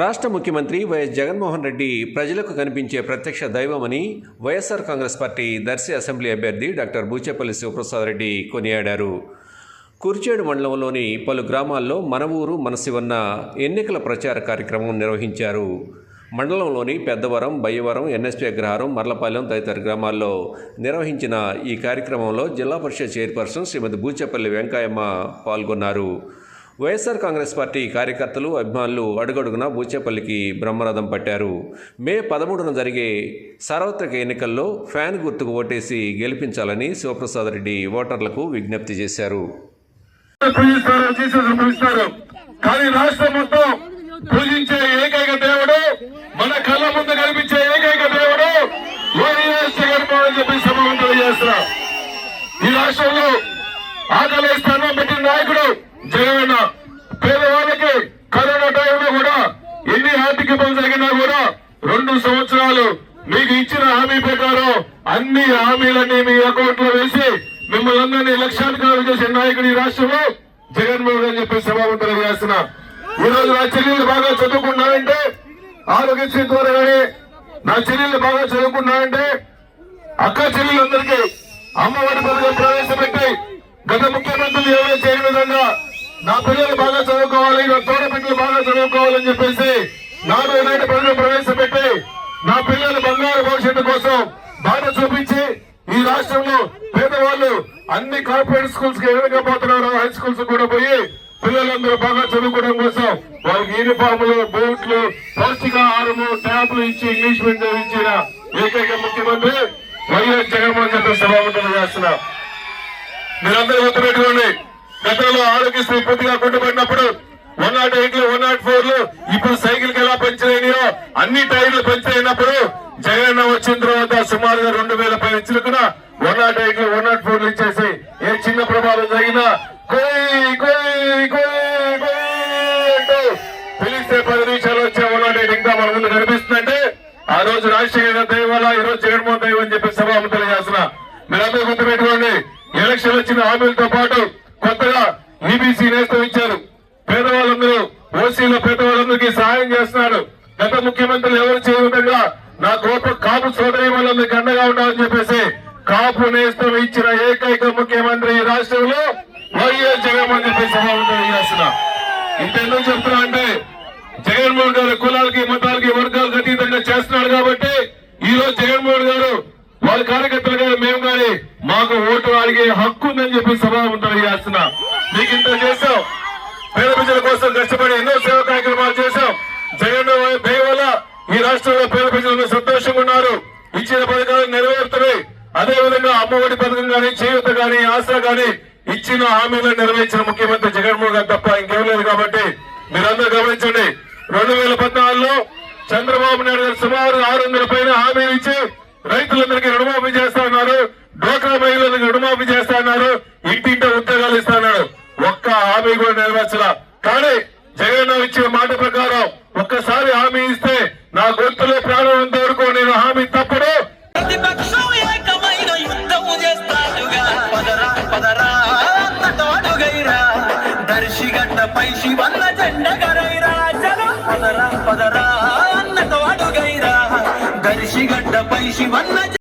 రాష్ట్ర ముఖ్యమంత్రి వైఎస్ జగన్మోహన్ రెడ్డి ప్రజలకు కనిపించే ప్రత్యక్ష దైవమని వైఎస్ఆర్ కాంగ్రెస్ పార్టీ దర్శి అసెంబ్లీ అభ్యర్థి డాక్టర్ బూచేపల్లి శివప్రసాద్ రెడ్డి కొనియాడారు. కుర్చేడు మండలంలోని పలు గ్రామాల్లో మన ఊరు మన శివన్న ఎన్నికల ప్రచార కార్యక్రమం నిర్వహించారు. మండలంలోని పెద్దవరం బయ్యవరం ఎన్ఎస్పీ అగ్రహారం మర్లపాలెం తదితర గ్రామాల్లో నిర్వహించిన ఈ కార్యక్రమంలో జిల్లా పరిషత్ చైర్పర్సన్ శ్రీమతి బూచేపల్లి వెంకయ్యమ్మ పాల్గొన్నారు. వైఎస్ఆర్ కాంగ్రెస్ పార్టీ కార్యకర్తలు అభిమానులు అడుగడుగునా బూచేపల్లికి బ్రహ్మరథం పట్టారు. మే పదమూడున జరిగే సార్వత్రిక ఎన్నికల్లో ఫ్యాన్ గుర్తుకు ఓటేసి గెలిపించాలని శివప్రసాద్ రెడ్డి ఓటర్లకు విజ్ఞప్తి చేశారు. కానీ రాష్ట్రం మొత్తం పూజించే ఏకైక దేవుడు మన కళ్ళ ముందు కనిపించే ఏకైక దేవుడు జగన్మోహన్ చెప్పి ఈ రాష్ట్రంలో ఆకలి స్థానం పెట్టిన నాయకుడు జగన్ ఎన్ని జరిగినా కూడా రెండు సంవత్సరాలు మీకు ఇచ్చిన హామీ ప్రకారం అన్ని హామీలన్నీ మీ అకౌంట్లో వేసి మిమ్మల్ని అందరినీ లక్షాధికారులు చేసే నాయకుడు ఈ రాష్ట్రంలో జగన్మోహన్ రెడ్డి చెప్పి సభావం తెలియజేస్తున్నా ఈ రోజు నా చెల్లెళ్ళు బాగా చదువుకున్నారంటే ఆరోగ్యశ్రీ ద్వారా కానీ నా చెల్లెళ్ళు బాగా చదువుకున్నారంటే అక్క చెల్లెలందరికీ అమ్మఒడి పథకం ప్రవేశపెట్టి గత ముఖ్యమంత్రులు ఎవరో చేయని విధంగా నా పిల్లలు బాగా చదువుకోవాలి నా తోడ పిల్లలు బాగా చదువుకోవాలని చెప్పేసి నాడు నాటి పథకం ప్రవేశపెట్టి నా పిల్లల బంగారు భవిష్యత్తు కోసం బాధ చూపించి ఈ రాష్ట్రంలో పేదవాళ్ళు అన్ని కార్పొరేట్ స్కూల్స్కి ఎదగకపోతున్నారు హై స్కూల్స్ కూడా పోయి పిల్లలందరూ బాగా చదువుకోవడం కోసం వాళ్ళకి యూనిఫామ్లు బూట్లు పౌష్టికాహారము ట్యాబ్లు ఇచ్చి ఇంగ్లీష్ మీడియం ఇచ్చిన ఏకైక ముఖ్యమంత్రి వైఎస్ జగన్మోహన్ రెడ్డి సభాపతులు చేస్తున్నా. మీరందరూ గుర్తుపెట్టుకోండి గతంలో ఆరోగ్యశ్రీ పూర్తిగా కొట్టుబడినప్పుడు one not eight one not ఫోర్లు అన్ని టైర్లు పంచరైనప్పుడు జగన్ వచ్చిన తర్వాత సుమారుగా రెండు వేల పైన చిలుకున one not eight one not four ఇచ్చేసి ఏ చిన్న ప్రమాదం జరిగినా కోయ్ కోయ్ అంటూ పిలిస్తే పది నిమిషాలు వచ్చే వన్ నాట్ ఎయిట్ ఇంకా మన ముందు కనిపిస్తుందంటే ఆ రోజు రాజశేఖర దైవాల ఈ రోజు జగన్మోహన్ దయ అని చెప్పి సభాము చేస్తున్నా మీరందరూ గుర్తుపెట్టుకోండి ఎలక్షన్ వచ్చిన హామీలతో పాటు కొత్తగా ఈబీసీ నేస్తం ఇచ్చారు పేదవాళ్ళందరూ ఓసీలో పేదవాళ్ళందరికీ సహాయం చేస్తున్నారు. గత ముఖ్యమంత్రులు ఎవరు చేయకుండా నా గోప కాపు సోదరి వాళ్ళందరికీ అండగా ఉండాలని చెప్పేసి కాపు నేస్తం ఇచ్చిన ఏకైక ముఖ్యమంత్రి ఈ రాష్ట్రంలో వైఎస్ జగన్మోహన్ చెప్పి సభాముఖులు చేస్తున్నా ఇంతెందుకు చెప్తున్నా అంటే జగన్మోహన్ గారు కులాలకి మతాలకి వర్గాలకు అతీతంగా చేస్తున్నాడు కాబట్టి ఈ రోజు జగన్మోహన్ గారు వాళ్ళ కార్యకర్తలు కానీ మేము కానీ మాకు ఓటు అడిగే హక్కు ఉందని చెప్పి సభాముఖం చేస్తున్నా మీకు ఇంత చేసాం పేద ప్రజల కోసం కష్టపడి పథకాలు నెరవేరుతున్నాయి అదే విధంగా అమ్మఒడి పథకం గాని చేయూత గాని ఆశ గాని ఇచ్చిన హామీలను నెరవేర్చిన ముఖ్యమంత్రి జగన్మోహన్ గారు తప్ప ఇంకేం లేదు కాబట్టి మీరందరూ గమనించండి. రెండు వేల పద్నాలుగులో చంద్రబాబు నాయుడు గారు సుమారు ఆరు వందల పైన హామీలు ఇచ్చి రైతులందరికీ రుణమాఫీ చేస్తా ఉన్నారు. డోక్రా మహిళలకు రుణమాఫీ చేస్తా ఉన్నారు. ఇంటింట ఉద్యోగాలు ఇస్తా ఉన్నారు. ఒక్క హామీ కూడా నెరవేర్చలా. కానీ జగన్ ఇచ్చిన మాట ప్రకారం ఒక్కసారి హామీ ఇస్తే నా గొంతులో ప్రాణం దర్శిగడ్డ పై శివన్న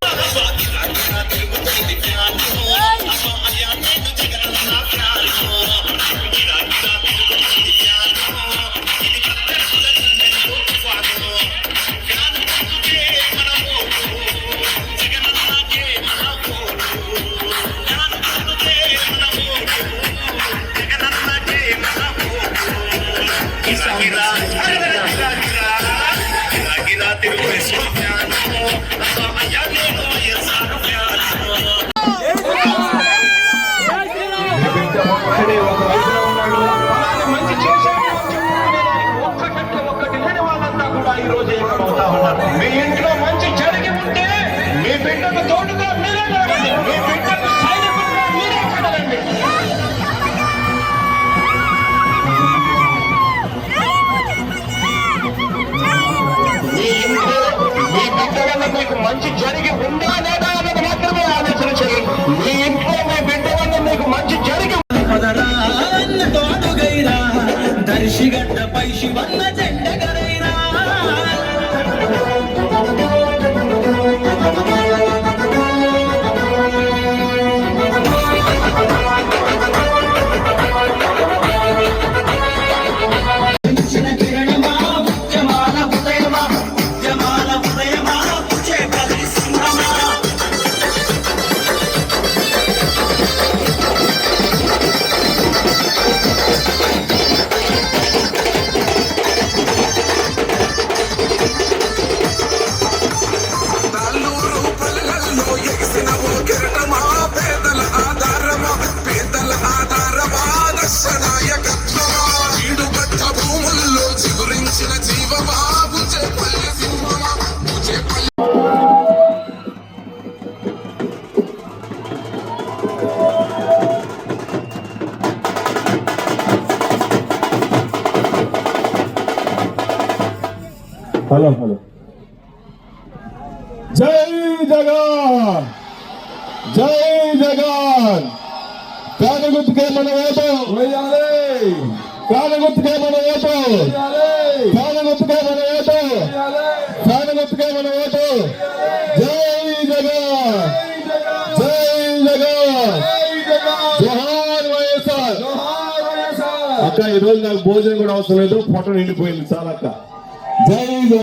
హలో హలో జై జగన్! జై జగన్! కానగుర్తుకే మన ఓటు? వేయాలి. కానగుర్తుకే మన ఓటు? కానగుర్తుకే మన ఓటు? కానగుర్తుకే మన ఓటు? జై జగన్! జై జగన్! జోహార్ వైఎస్ఆర్! అక్క ఈ రోజు నాకు భోజనం కూడా అవసరం లేదు ఫోటో నిండిపోయింది చాలా అక్క జై జగన్!